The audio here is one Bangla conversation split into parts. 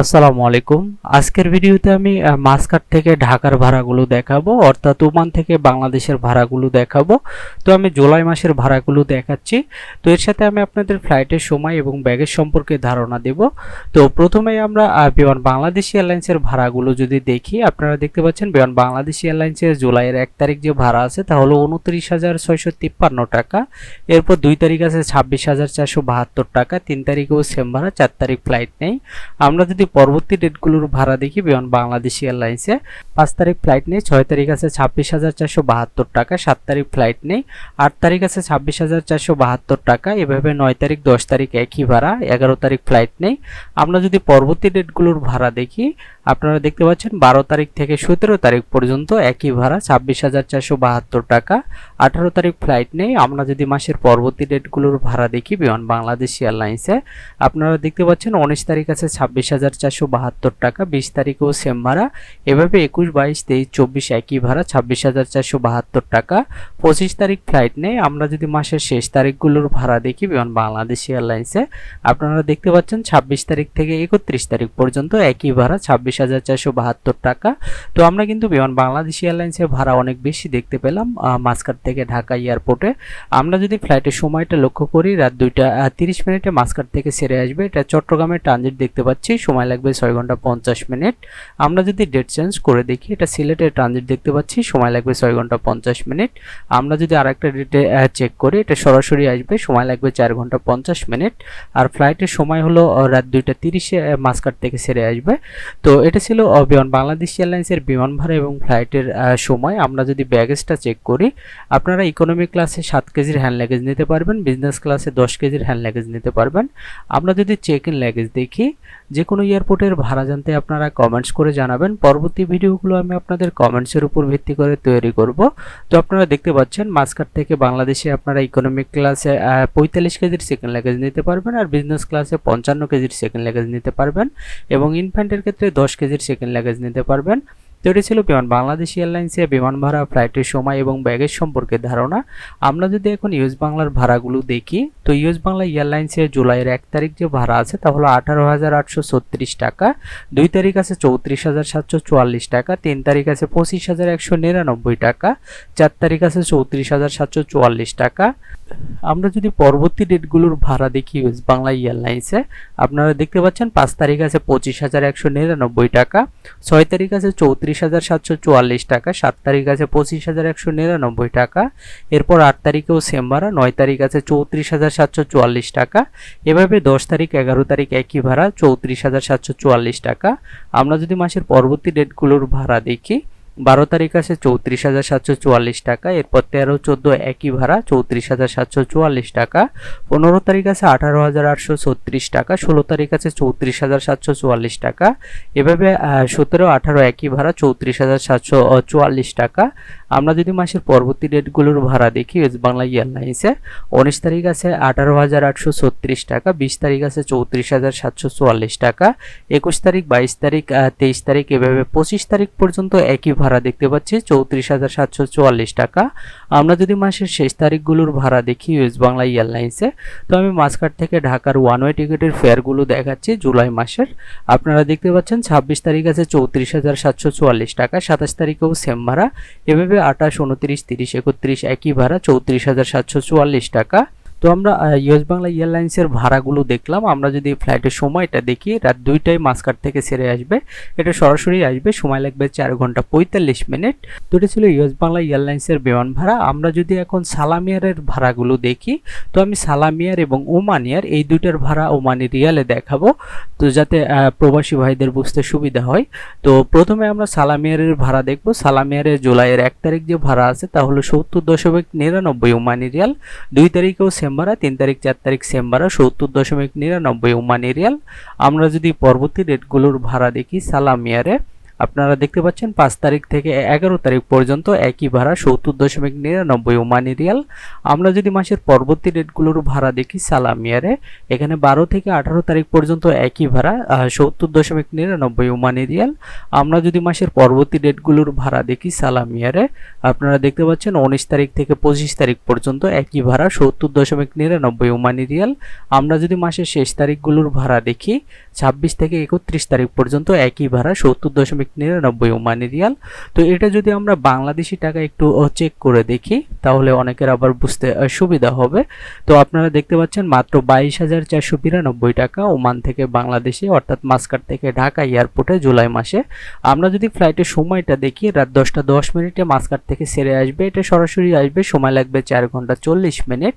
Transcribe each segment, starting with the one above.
আসসালামু আলাইকুম। আজকের ভিডিওতে আমি মাসকাট থেকে ঢাকার ভাড়াগুলো দেখাবো, অর্থাৎ ওমান থেকে বাংলাদেশের ভাড়াগুলো দেখাবো। তো আমি জুলাই মাসের ভাড়াগুলো দেখাচ্ছি। তো এর সাথে আমি আপনাদের ফ্লাইটের সময় এবং ব্যাগের সম্পর্কে ধারণা দেব। তো প্রথমেই আমরা বিমান বাংলাদেশ এয়ারলাইন্সের ভাড়াগুলো যদি দেখি, আপনারা দেখতে পাচ্ছেন বিমান বাংলাদেশ এয়ারলাইন্সের জুলাইয়ের এক তারিখ যে ভাড়া আছে, তা হলো উনত্রিশ হাজার ছয়শো তিপ্পান্ন টাকা। এরপর দুই তারিখ আছে ছাব্বিশ হাজার চারশো বাহাত্তর টাকা, তিন তারিখেও সেম ভাড়া চার তারিখ ফ্লাইট নেই। আমরা যদি পরবর্তী ডেটগুলোর ভাড়া দেখি, বিমান বাংলাদেশ এয়ারলাইন্সে পাঁচ তারিখ ফ্লাইট নেই, ছয় তারিখ আছে ছাব্বিশ হাজার চারশো বাহাত্তর টাকা, সাত তারিখ ফ্লাইট নেই, আট তারিখ আছে ছাব্বিশ হাজার চারশো বাহাত্তর টাকা, এভাবে নয় তারিখ, দশ তারিখ একই ভাড়া, এগারো তারিখ ফ্লাইট নেই। আমরা যদি পরবর্তী ডেটগুলোর ভাড়া দেখি, আপনারা দেখতে পাচ্ছেন বারো তারিখ থেকে সতেরো তারিখ পর্যন্ত একই ভাড়া, ছাব্বিশ হাজার চারশো বাহাত্তর টাকা আঠারো তারিখ ফ্লাইট নেই। আমরা যদি মাসের পরবর্তী ডেটগুলোর ভাড়া দেখি বিমান বাংলাদেশ এয়ারলাইন্সে আপনারা দেখতে পাচ্ছেন উনিশ তারিখ আছে ছাব্বিশ হাজার চারশো বাহাত্তর টাকা বিশ তারিখেও সেম ভাড়া। এভাবে একুশ বাইশ তেইশ চব্বিশ একই ভাড়া ছাব্বিশ হাজার চারশো বাহাত্তর টাকা। পঁচিশ তারিখ ফ্লাইট নেই। আমরা যদি মাসের শেষ তারিখগুলোর ভাড়া দেখি বিমান বাংলাদেশ এয়ারলাইন্সে আপনারা দেখতে পাচ্ছেন ছাব্বিশ তারিখ থেকে একত্রিশ তারিখ পর্যন্ত একই ভাড়া ছাব্বিশ হাজার চারশো বাহাত্তর টাকা। তো আমরা কিন্তু বিমান বাংলাদেশ এয়ারলাইন্সের ভাড়া অনেক বেশি দেখতে পেলাম আহ, মাসকাট থেকে ঢাকা এয়ারপোর্টে। আমরা যদি ফ্লাইটের সময়টা লক্ষ্য করি, রাত দুইটা তিরিশ মিনিটে মাসকাট থেকে সেরে আসবে। এটা চট্টগ্রামের ট্রানজিট দেখতে পাচ্ছি। সময় লাগবে ছয় ঘণ্টা পঞ্চাশ মিনিট। আমরা যদি ডেট চেঞ্জ করে দেখি, এটা সিলেটের ট্রানজিট দেখতে পাচ্ছি। সময় লাগবে ছয় ঘণ্টা পঞ্চাশ মিনিট। আমরা যদি আর একটা ডেটে চেক করি, এটা সরাসরি আসবে। সময় লাগবে চার ঘণ্টা পঞ্চাশ মিনিট। আর ফ্লাইটের সময় হলো রাত দুইটা তিরিশে মাসকাট থেকে সেরে আসবে। তো এটা ছিল বিমান বাংলাদেশ এয়ারলাইন্সের বিমান ভাড়া এবং ফ্লাইটের সময়। আমরা যদি ব্যাগেজটা চেক করি আপনারা ইকোনমি ক্লাসে সাত কেজির হ্যান্ড লাগেজ নিতে পারবেন বিজনেস ক্লাসে দশ কেজির হ্যান্ড লাগেজ নিতে পারবেন। আমরা যদি চেক ইন লাগেজ দেখি, যে কোনো এয়ারপোর্টের ভাড়া জানতে আপনারা কমেন্টস করে জানাবেন। পরবর্তী ভিডিওগুলো আমি আপনাদের কমেন্টসের উপর ভিত্তি করে তৈরি করব। তো আপনারা দেখতে পাচ্ছেন মাসকাট থেকে বাংলাদেশে আপনারা ইকোনমিক ক্লাসে পঁয়তাল্লিশ কেজির সেকেন্ড লাগেজ নিতে পারবেন আর বিজনেস ক্লাসে পঞ্চান্ন কেজির সেকেন্ড লাগেজ নিতে পারবেন এবং ইনফ্যান্টের ক্ষেত্রে দশ কেজির সেকেন্ড লাগেজ নিতে পারবেন। তো ছিল বিমান। বাংলাদেশ এয়ারলাইন্সে বিমান ভাড়া, ফ্লাইটের সময় এবং ব্যাগের সম্পর্কে ধারণা। আমরা যদি এখন ইউএস বাংলার ভাড়াগুলো দেখি, তো ইউএস বাংলা এয়ারলাইন্সে জুলাইয়ের এক তারিখ যে ভাড়া আছে, তা হলো আঠারো হাজার আটশো ছত্রিশ টাকা। দুই তারিখ আছে চৌত্রিশ হাজার সাতশো চুয়াল্লিশ টাকা, তিন তারিখ আছে পঁচিশ হাজার একশো নিরানব্বই টাকা, চার তারিখ আছে চৌত্রিশ হাজার সাতশো চুয়াল্লিশ টাকা। আমরা যদি পরবর্তী ডেটগুলোর ভাড়া দেখি ইউএস বাংলা এয়ারলাইন্সে, আপনারা দেখতে পাচ্ছেন পাঁচ তারিখ আছে পঁচিশ হাজার একশো নিরানব্বই টাকা, ছয় তারিখ আছে চৌত্রিশ হাজার সাতশো চুয়াল্লিশ টাকা, সাত তারিখ আছে পঁচিশ হাজার একশো নিরানব্বই টাকা, এরপর আট তারিখেও সেম ভাড়া, নয় তারিখ আছে চৌত্রিশ হাজার সাতশো চুয়াল্লিশ টাকা, এভাবে দশ তারিখ, এগারো তারিখ একই ভাড়া, চৌত্রিশ হাজার সাতশো চুয়াল্লিশ টাকা। আমরা যদি মাসের পরবর্তী ডেটগুলোর ভাড়া দেখি বারো তারিখ আছে চৌত্রিশ হাজার সাতশো চুয়াল্লিশ টাকা, এরপর তেরো, চোদ্দ একই ভাড়া, চৌত্রিশ হাজার সাতশো চুয়াল্লিশ টাকা। পনেরো তারিখ আছে আঠারো হাজার আটশো ছত্রিশ টাকা, ষোলো তারিখ আছে চৌত্রিশ হাজার সাতশো চুয়াল্লিশ টাকা। এভাবে সতেরো, আঠারো একই ভাড়া, চৌত্রিশ হাজার সাতশো চুয়াল্লিশ টাকা। আমরা যদি মাসের পরবর্তী ডেটগুলোর ভাড়া দেখি ওয়েস্ট বাংলা এয়ারলাইন্সে উনিশ তারিখ আছে আঠারো হাজার আটশো ছত্রিশ টাকা, বিশ তারিখ আছে চৌত্রিশ হাজার সাতশো চুয়াল্লিশ টাকা, একুশ তারিখ, বাইশ তারিখ তেইশ তারিখ, এভাবে পঁচিশ তারিখ পর্যন্ত একই ভাড়া দেখতে পাচ্ছি চৌত্রিশ হাজার সাতশো চুয়াল্লিশ টাকা। আমরা যদি মাসের শেষ তারিখগুলোর ভাড়া দেখি ওয়েস্ট বাংলা এয়ারলাইন্সে তো আমি মাসকাট থেকে ঢাকার ওয়ান ওয়ে টিকিটের ফেয়ারগুলো দেখাচ্ছি জুলাই মাসের। আপনারা দেখতে পাচ্ছেন ছাব্বিশ তারিখ আছে চৌত্রিশ হাজার সাতশো চুয়াল্লিশ টাকা, সাতাশ তারিখেও সেম ভাড়া। এভাবে আঠাশ, উনত্রিশ, তিরিশ, একত্রিশ একই ভাড়া চৌত্রিশ হাজার সাতশো চুয়াল্লিশ টাকা। তো আমরা ইউএস বাংলা এয়ারলাইন্সের ভাড়াগুলো দেখলাম। আমরা যদি ফ্লাইটের সময়টা দেখি, রাত দুইটায় মাসকাট থেকে সেরে আসবে। এটা সরাসরি আসবে, সময় লাগবে চার ঘণ্টা পঁয়তাল্লিশ মিনিট। তো এটা ছিল ইউএস বাংলা এয়ারলাইন্সের বিমান ভাড়া। আমরা যদি এখন সালামিয়ারের ভাড়াগুলো দেখি, তো আমি সালামিয়ার এবং ওমানিয়ার এই দুইটার ভাড়া ওমানি রিয়ালে দেখাবো। তো যাতে প্রবাসী ভাইদের বুঝতে সুবিধা হয়। তো প্রথমে আমরা সালামিয়ারের ভাড়া দেখব। সালামিয়ারের জুলাইয়ের এক তারিখ যে ভাড়া আছে, তা হলো সত্তর দশমিক নিরানব্বই ওমানি রিয়াল। দুই তারিখেও সেম ভাড়া তিন তারিখ, চার তারিখ সেম্বর সত্তর দশমিক নিরানব্বই ওমানি এরিয়াল আমরা যদি পরবর্তী রেটগুলোর ভাড়া দেখি সালামিয়ারে আপনারা দেখতে পাচ্ছেন পাঁচ তারিখ থেকে এগারো তারিখ পর্যন্ত একই ভাড়া সত্তর দশমিক নিরানব্বই ওমানি রিয়াল। আমরা যদি মাসের পরবর্তী ডেটগুলোর ভাড়া দেখি সালামিয়ারে এখানে বারো থেকে আঠারো তারিখ পর্যন্ত একই ভাড়া সত্তর দশমিক নিরানব্বই ওমানি রিয়াল। আমরা যদি মাসের পরবর্তী ডেটগুলোর ভাড়া দেখি সালামিয়ারে আপনারা দেখতে পাচ্ছেন উনিশ তারিখ থেকে পঁচিশ তারিখ পর্যন্ত একই ভাড়া, সত্তর দশমিক নিরানব্বই ওমানি রিয়াল। আমরা যদি মাসের শেষ তারিখগুলোর ভাড়া দেখি, ছাব্বিশ থেকে একত্রিশ তারিখ পর্যন্ত একই ভাড়া, সত্তর দশমিক নিরানব্বই ওমানি রিয়াল তো এটা যদি আমরা বাংলাদেশি টাকা একটু চেক করে দেখি, তাহলে অনেকের আবার বুঝতে সুবিধা হবে। তো আপনারা দেখতে পাচ্ছেন, মাত্র বাইশ হাজার চারশো বিরানব্বই টাকা ওমান থেকে বাংলাদেশে, অর্থাৎ মাস্কাট থেকে ঢাকা এয়ারপোর্টে জুলাই মাসে। আমরা যদি ফ্লাইটের সময়টা দেখি, রাত দশটা দশ মিনিটে মাস্কাট থেকে সেরে আসবে। এটা সরাসরি আসবে, সময় লাগবে চার ঘণ্টা চল্লিশ মিনিট।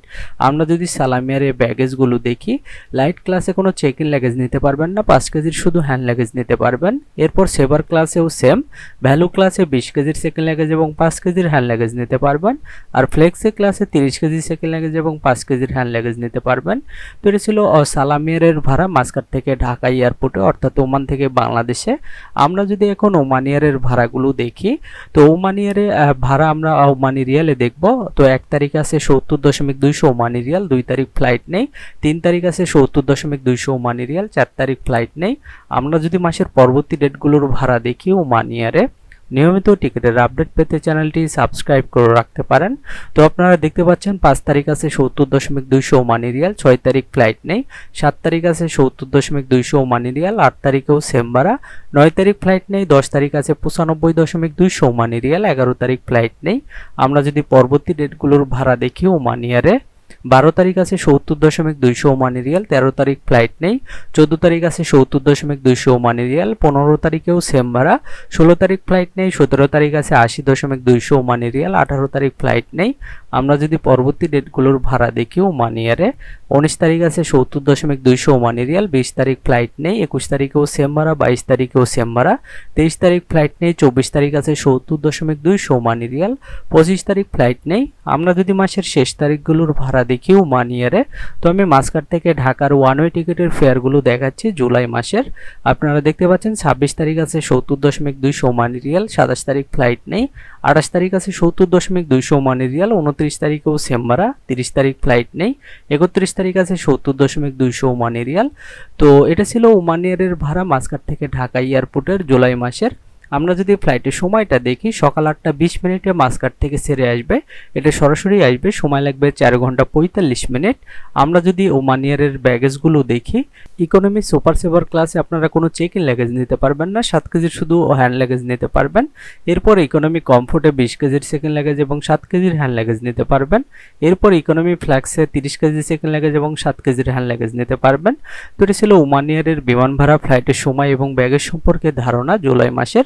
আমরা যদি সালামিয়ারের ব্যাগেজগুলো দেখি লাইট ক্লাসে কোনো চেক ইন লাগেজ নিতে পারবেন না, পাঁচ কেজির শুধু হ্যান্ড লাগেজ নিতে পারবেন। এরপর সেভার ক্লাসেও সেম ভ্যালু ক্লাসে বিশ কেজির সেকেন্ড লাগেজ এবং পাঁচ কেজির হ্যান্ড লাগেজ নিতে পারবেন। আর ফ্লেক্সি ক্লাসে তিরিশ কেজি সেকেন্ড লাগেজ এবং পাঁচ কেজির হ্যান্ড লাগেজ নিতে পারবেন। তো এটা ছিল সালামিয়ারের ভাড়া মাস্কাট থেকে ঢাকা এয়ারপোর্টে, অর্থাৎ ওমান থেকে বাংলাদেশে। আমরা যদি এখন ওমানিয়ারের ভাড়াগুলো দেখি, তো ওমানিয়ারে ভাড়া আমরা ওমানি রিয়ালে দেখব। তো এক তারিখ আছে সত্তর দশমিক দুইশো ওমানি রিয়াল, দুই তারিখ ফ্লাইট নেই। তিন তারিখ আছে সত্তর দশমিক দুইশো ওমানি রিয়াল, চার তারিখ ফ্লাইট নেই। আমরা যদি মাসের পরবর্তী ডেটগুলোর ভাড়া দেখি ওমানিয়ারে নিয়মিত টিকিটের আপডেট পেতে চ্যানেলটি সাবস্ক্রাইব করে রাখতে পারেন। তো আপনারা দেখতে পাচ্ছেন, পাঁচ তারিখ আছে সত্তর দশমিক দুইশো ওমানি রিয়াল, ছয় তারিখ ফ্লাইট নেই, সাত তারিখ আছে সত্তর দশমিক দুইশো ওমানি রিয়াল, আট তারিখেও সেম ভাড়া নয় তারিখ ফ্লাইট নেই, দশ তারিখ আছে পঁচানব্বই দশমিক দুইশো ওমানি রিয়াল, এগারো তারিখ ফ্লাইট নেই। আমরা যদি পরবর্তী ডেটগুলোর ভাড়া দেখি ওমানিয়ারে বারো তারিখ আছে সত্তর দশমিক দুইশো ওমানি রিয়াল, তেরো তারিখ ফ্লাইট নেই, চোদ্দ তারিখ আছে সত্তর দশমিক দুইশো ওমানি রিয়াল, পনেরো তারিখেও সেম ভাড়া, ষোলো তারিখ ফ্লাইট নেই, সতেরো তারিখ আছে আশি দশমিক দুইশো ওমানি রিয়াল, আঠারো তারিখ ফ্লাইট নেই আমরা যদি পরবর্তী ডেটগুলোর ভাড়া দেখি ওমানি ইয়ারে উনিশ তারিখ আছে সত্তর দশমিক দুইশো ওমানি রিয়াল বিশ তারিখ ফ্লাইট নেই, একুশ তারিখেও সেম ভাড়া, বাইশ তারিখেও সেম ভাড়া, তেইশ তারিখ ফ্লাইট নেই, চব্বিশ তারিখ আছে সত্তর দশমিক দুইশো ওমানি রিয়াল পঁচিশ তারিখ ফ্লাইট নেই। আমরা যদি মাসের শেষ তারিখগুলোর ভাড়া দেখি ওমান ইয়ারে তো আমি মাসকাট থেকে ঢাকার ওয়ান ওয়ে টিকিটের ফেয়ারগুলো দেখাচ্ছি জুলাই মাসের। আপনারা দেখতে পাচ্ছেন ছাব্বিশ তারিখ আছে সত্তর দশমিক দুইশো ওমানি রিয়াল সাতাশ তারিখ ফ্লাইট নেই, আঠাশ তারিখ আছে সত্তর দশমিক দুইশো ওমানি রিয়াল উনত্রিশ তারিখেও সেম ভাড়া তিরিশ তারিখ ফ্লাইট নেই। একত্রিশ তারিখ আছে সত্তর দশমিক দুইশো ওমান এরিয়াল তো এটা ছিল ওমান এয়ারের ভাড়া মাসকাট থেকে ঢাকা এয়ারপোর্টের জুলাই মাসের আমরা যদি ফ্লাইটের সময়টা দেখি, সকাল আটটা বিশ মিনিটে মাসকাট থেকে সেরে আসবে। এটা সরাসরি আসবে, সময় লাগবে চার ঘণ্টা পঁয়তাল্লিশ মিনিট। আমরা যদি ওমানিয়ারের ব্যাগেজগুলো দেখি ইকোনমি সুপার সেভার ক্লাসে আপনারা কোনো চেক ইন লাগেজ নিতে পারবেন না, সাত কেজির শুধু হ্যান্ড লাগেজ নিতে পারবেন। এরপর ইকোনমি কমফোর্টে বিশ কেজির সেকেন্ড লাগেজ এবং সাত কেজির হ্যান্ড লাগেজ নিতে পারবেন। এরপর ইকোনমি ফ্ল্যাক্সে তিরিশ কেজি সেকেন্ড লাগেজ এবং সাত কেজির হ্যান্ড লাগেজ নিতে পারবেন। তো এটা ছিল ওমানিয়ারের বিমান ভাড়া ফ্লাইটের সময় এবং ব্যাগের সম্পর্কে ধারণা জুলাই মাসের।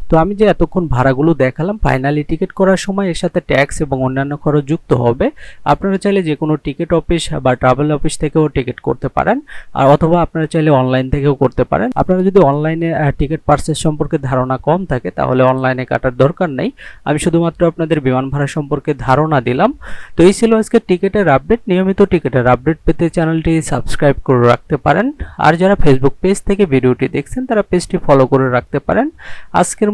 তো আমি যে এতক্ষণ ভাড়াগুলো দেখালাম ফাইনালি টিকিট করার সময় এর সাথে ট্যাক্স এবং অন্যান্য খরচ যুক্ত হবে। আপনারা চাইলে যে কোনো টিকিট অফিস বা ট্রাভেল অফিস থেকেও টিকিট করতে পারেন, আর অথবা আপনারা চাইলে অনলাইন থেকেও করতে পারেন। আপনারা যদি অনলাইনে টিকিট পার্সেস সম্পর্কে ধারণা কম থাকে, তাহলে অনলাইনে কাটার দরকার নেই। আমি শুধুমাত্র আপনাদের বিমান ভাড়া সম্পর্কে ধারণা দিলাম। তো এই ছিল আজকে টিকিটের আপডেট নিয়মিত টিকিটের আপডেট পেতে চ্যানেলটি সাবস্ক্রাইব করে রাখতে পারেন। আর যারা ফেসবুক পেজ থেকে ভিডিওটি দেখছেন, তারা পেজটি ফলো করে রাখতে পারেন। আজকের